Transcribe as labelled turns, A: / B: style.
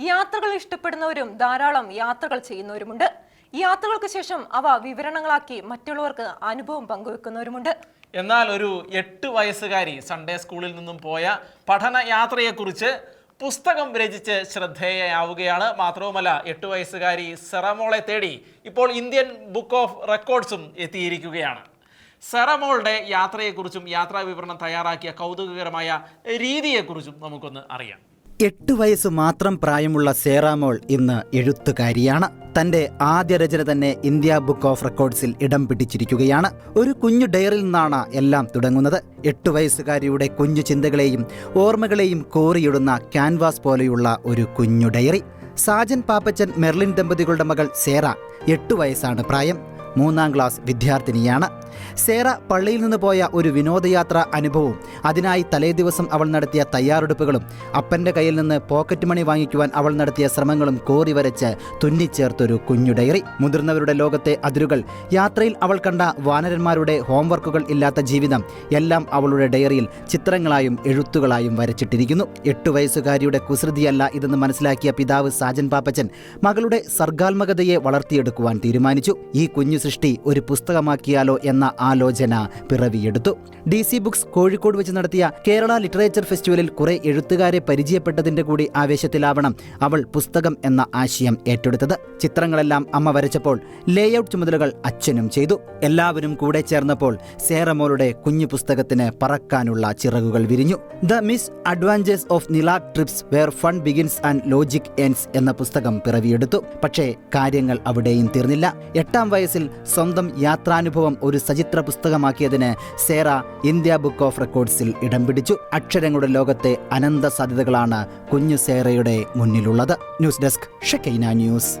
A: യാത്രകൾ ഇഷ്ടപ്പെടുന്നവരും ധാരാളം യാത്രകൾ ചെയ്യുന്നവരുമുണ്ട്. യാത്രകൾക്ക് ശേഷം അവ വിവരണങ്ങളാക്കി മറ്റുള്ളവർക്ക് അനുഭവം പങ്കുവെക്കുന്നവരുമുണ്ട്.
B: എന്നാൽ ഒരു എട്ട് വയസ്സുകാരി സൺഡേ സ്കൂളിൽ നിന്നും പോയ പഠന യാത്രയെക്കുറിച്ച് പുസ്തകം രചിച്ച് ശ്രദ്ധേയയാവുകയാണ്. മാത്രവുമല്ല എട്ട് വയസ്സുകാരി സെറമോളെ തേടി ഇപ്പോൾ ഇന്ത്യൻ ബുക്ക് ഓഫ് റെക്കോർഡ്സും എത്തിയിരിക്കുകയാണ്. സെറമോളുടെ യാത്രയെക്കുറിച്ചും യാത്രാ വിവരണം തയ്യാറാക്കിയ കൗതുകകരമായ രീതിയെക്കുറിച്ചും നമുക്കൊന്ന് അറിയാം.
C: എട്ട് വയസ്സ് മാത്രം പ്രായമുള്ള സേറാമോൾ ഇന്ന് എഴുത്തുകാരിയാണ്. തന്റെ ആദ്യ രചന തന്നെ ഇന്ത്യ ബുക്ക് ഓഫ് റെക്കോർഡ്സിൽ ഇടം പിടിച്ചിരിക്കുകയാണ്. ഒരു കുഞ്ഞു ഡയറിൽ നിന്നാണ് എല്ലാം തുടങ്ങുന്നത്. എട്ട് വയസ്സുകാരിയുടെ കുഞ്ഞു ചിന്തകളെയും ഓർമ്മകളെയും കോറിയിടുന്ന ക്യാൻവാസ് പോലെയുള്ള ഒരു കുഞ്ഞു ഡയറി. സാജൻ പാപ്പച്ചൻ മെർലിൻ ദമ്പതികളുടെ മകൾ സേറ എട്ട് വയസ്സാണ് പ്രായം. മൂന്നാം ക്ലാസ് വിദ്യാർത്ഥിനിയാണ്. സേറ പള്ളിയിൽ നിന്ന് പോയ ഒരു വിനോദയാത്ര അനുഭവവും അതിനായി തലേദിവസം അവൾ നടത്തിയ തയ്യാറെടുപ്പുകളും അപ്പന്റെ കയ്യിൽ നിന്ന് പോക്കറ്റ് മണി വാങ്ങിക്കുവാൻ അവൾ നടത്തിയ ശ്രമങ്ങളും കോറി വരച്ച് തുന്നിച്ചേർത്തൊരു കുഞ്ഞു ഡയറി മുതിർന്നവരുടെ ലോകത്തെ അതിരുകൾ യാത്രയിൽ അവൾ കണ്ട വാനരന്മാരുടെ ഹോംവർക്കുകൾ ഇല്ലാത്ത ജീവിതം എല്ലാം അവളുടെ ഡയറിയിൽ ചിത്രങ്ങളായും എഴുത്തുകളായും വരച്ചിട്ടിരിക്കുന്നു. എട്ടു വയസ്സുകാരിയുടെ കുസൃതിയല്ല ഇതെന്ന് മനസ്സിലാക്കിയ പിതാവ് സാജൻ പാപ്പച്ചൻ മകളുടെ സർഗാത്മകതയെ വളർത്തിയെടുക്കുവാൻ തീരുമാനിച്ചു. ഈ കുഞ്ഞു സൃഷ്ടി ഒരു പുസ്തകമാക്കിയാലോ എന്ന ആലോചന പിറവിയെടുത്തു. ഡി സി ബുക്സ് കോഴിക്കോട് വെച്ച് നടത്തിയ കേരള ലിറ്ററേച്ചർ ഫെസ്റ്റിവലിൽ കുറെ എഴുത്തുകാരെ പരിചയപ്പെട്ടതിന്റെ കൂടി ആവേശത്തിലാവണം അവൾ പുസ്തകം എന്ന ആശയം ഏറ്റെടുത്തത്. ചിത്രങ്ങളെല്ലാം അമ്മ വരച്ചപ്പോൾ ലേഔട്ട് ചുമതലകൾ അച്ഛനും ചെയ്തു. എല്ലാവരും കൂടെ ചേർന്നപ്പോൾ സേറമോളുടെ കുഞ്ഞു പുസ്തകത്തിന് പറക്കാനുള്ള ചിറകുകൾ വിരിഞ്ഞു. The misadventures of Nila trips where fun begins and logic ends എന്ന പുസ്തകം പിറവിയെടുത്തു. പക്ഷേ കാര്യങ്ങൾ അവിടെയും തീർന്നില്ല. എട്ടാം വയസ്സിൽ സ്വന്തം യാത്രാനുഭവം ഒരു സചിത്ര പുസ്തകമാക്കിയതിന് സേറ ഇന്ത്യ ബുക്ക് ഓഫ് റെക്കോർഡ്സിൽ ഇടം പിടിച്ചു. അക്ഷരങ്ങളുടെ ലോകത്തെ അനന്ത സാധ്യതകളാണ് കുഞ്ഞു സേറയുടെ മുന്നിലുള്ളത്. News desk Shekinah news.